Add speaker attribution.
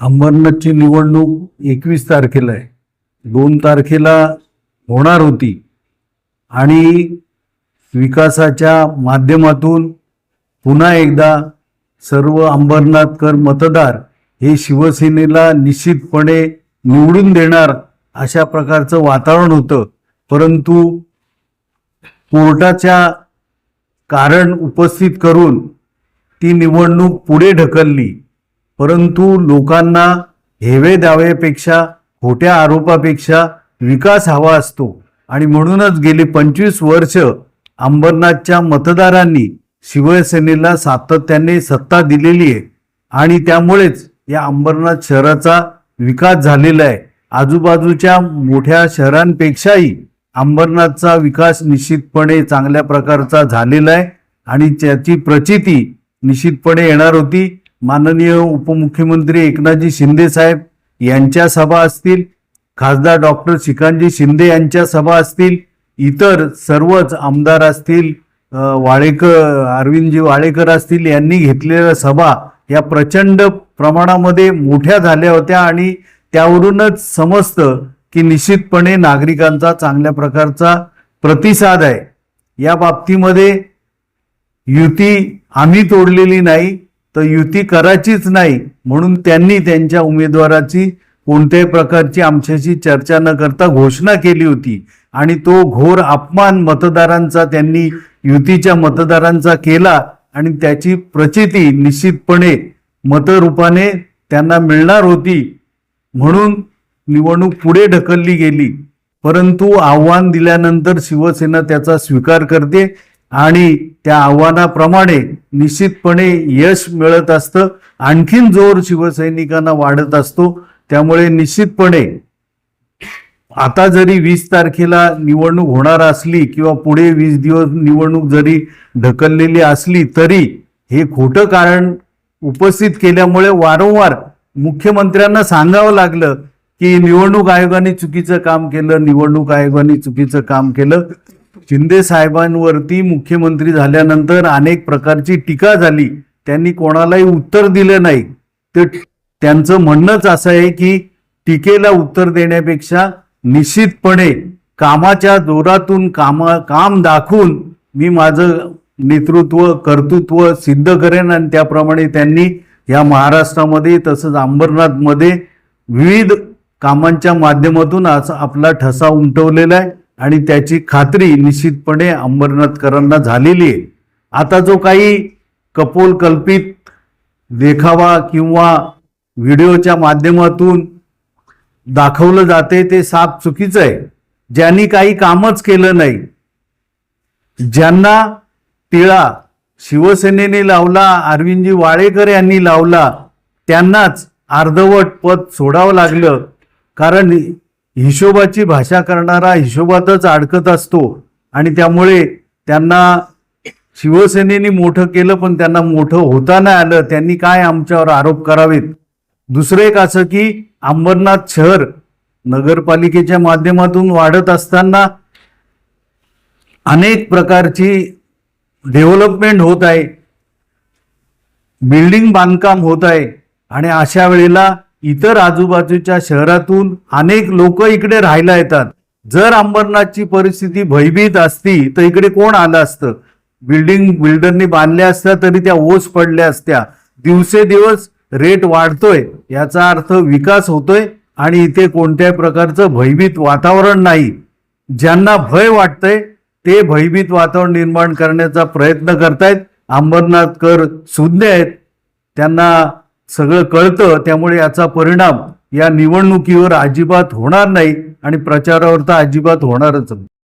Speaker 1: अंबरनाथची निवडणूक एकवीस तारखेला आहे. दोन तारखेला होणार होती. आणि विकासाच्या माध्यमातून पुन्हा एकदा सर्व अंबरनाथकर मतदार हे शिवसेनेला निश्चितपणे निवडून देणार अशा प्रकारचं वातावरण होतं. परंतु कोर्टाच्या कारण उपस्थित करून ती निवडणूक पुढे ढकलली. परंतु लोकांना हेवे दाव्यापेक्षा खोट्या आरोपापेक्षा विकास हवा असतो. आणि म्हणूनच गेली पंचवीस वर्ष अंबरनाथच्या मतदारांनी शिवसेनेला सातत्याने सत्ता दिलेली आहे. आणि त्यामुळेच या अंबरनाथ शहराचा विकास झालेला आहे. आजूबाजूच्या मोठ्या शहरांपेक्षाही अंबरनाथचा विकास निश्चितपणे चांगल्या प्रकारचा झालेला आहे. आणि त्याची प्रचिती निश्चितपणे येणार होती. माननीय उपमुख्यमंत्री एकनाथजी शिंदे साहेब यांच्या सभा असतील खासदार डॉक्टर श्रीकांतजी शिंदे यांच्या सभा असतील इतर सर्वच आमदार असतील वाळेकर अरविंदजी वाळेकर असतील यांनी घेतलेल्या सभा या प्रचंड प्रमाणामध्ये मोठ्या झाल्या होत्या आणि त्यावरूनच समजतं की निश्चितपणे नागरिकांचा चांगल्या प्रकारचा प्रतिसाद आहे. या बाबतीमध्ये युती आम्ही तोडलेली नाही. तर युती करायचीच नाही म्हणून त्यांनी त्यांच्या उमेदवाराची कोणत्याही प्रकारची आमच्याशी चर्चा न करता घोषणा केली होती. आणि तो घोर अपमान मतदारांचा त्यांनी युतीच्या मतदारांचा केला आणि त्याची प्रचिती निश्चितपणे मतरूपाने त्यांना मिळणार होती. म्हणून निवडणूक पुढे ढकलली गेली. परंतु आव्हान दिल्यानंतर शिवसेना त्याचा स्वीकार करते. आणि त्या आव्हानाप्रमाणे निश्चितपणे यश मिळत असतं. आणखीन जोर शिवसैनिकांना वाढत असतो. त्यामुळे निश्चितपणे आता जरी वीस तारखेला निवडणूक होणार असली किंवा पुढे वीस दिवस निवडणूक जरी ढकललेली असली तरी हे खोटं कारण उपस्थित केल्यामुळे वारंवार मुख्यमंत्र्यांना सांगावं लागलं की निवडणूक आयोगाने चुकीचं काम केलं निवडणूक आयोगाने चुकीचं काम केलं. शिंदे साहेबांवरती मुख्यमंत्री झाल्यानंतर अनेक प्रकारची टीका झाली. त्यांनी कोणालाही उत्तर दिलं नाही. तर त्यांचं म्हणणंच असं आहे की टीकेला उत्तर देण्यापेक्षा निश्चितपणे कामाच्या जोरातून कामा काम दाखवून मी माझं नेतृत्व कर्तृत्व सिद्ध करेन आणि त्याप्रमाणे त्यांनी या महाराष्ट्रामध्ये तसंच अंबरनाथमध्ये विविध कामांच्या माध्यमातून आज आपला ठसा उमटवलेला आहे. आणि त्याची खात्री निश्चितपणे अंबरनाथकरांना झालेली आहे. आता जो काही कपोल कल्पित देखावा किंवा व्हिडिओच्या माध्यमातून दाखवलं जाते ते साप चुकीचं आहे. ज्यांनी काही कामच केलं नाही ज्यांना टिळा शिवसेनेने लावला अरविंदजी वाळेकर यांनी लावला त्यांनाच अर्धवट पद सोडावं लागलं. कारण हिशोबाची भाषा करणारा हिशोबातच अडकत असतो. आणि त्यामुळे त्यांना शिवसेनेने मोठं केलं पण त्यांना मोठं होता नाही आलं. त्यांनी काय आमच्यावर आरोप करावेत? दुसरं एक असं की अंबरनाथ शहर नगरपालिकेच्या माध्यमातून वाढत असताना अनेक प्रकारची डेव्हलपमेंट होत आहे. बिल्डिंग बांधकाम होत आहे. आणि अशा वेळेला इतर आजूबाजूच्या शहरातून अनेक लोक इकडे राहायला येतात. जर अंबरनाथची परिस्थिती भयभीत असती तर इकडे कोण आलं असतं? बिल्डिंग बिल्डरनी बांधल्या असत्या तरी त्या ओस पडल्या असत्या. दिवसेदिवस रेट वाढतोय याचा अर्थ विकास होतोय आणि इथे कोणत्याही प्रकारचं भयभीत वातावरण नाही. ज्यांना भय वाटतंय ते भयभीत वातावरण निर्माण करण्याचा प्रयत्न करतायत. अंबरनाथकर सुज्ञ आहेत. त्यांना सगळं कळतं त्यामुळे याचा परिणाम या निवडणुकीवर अजिबात होणार नाही आणि प्रचारावर तर अजिबात होणारच नाही.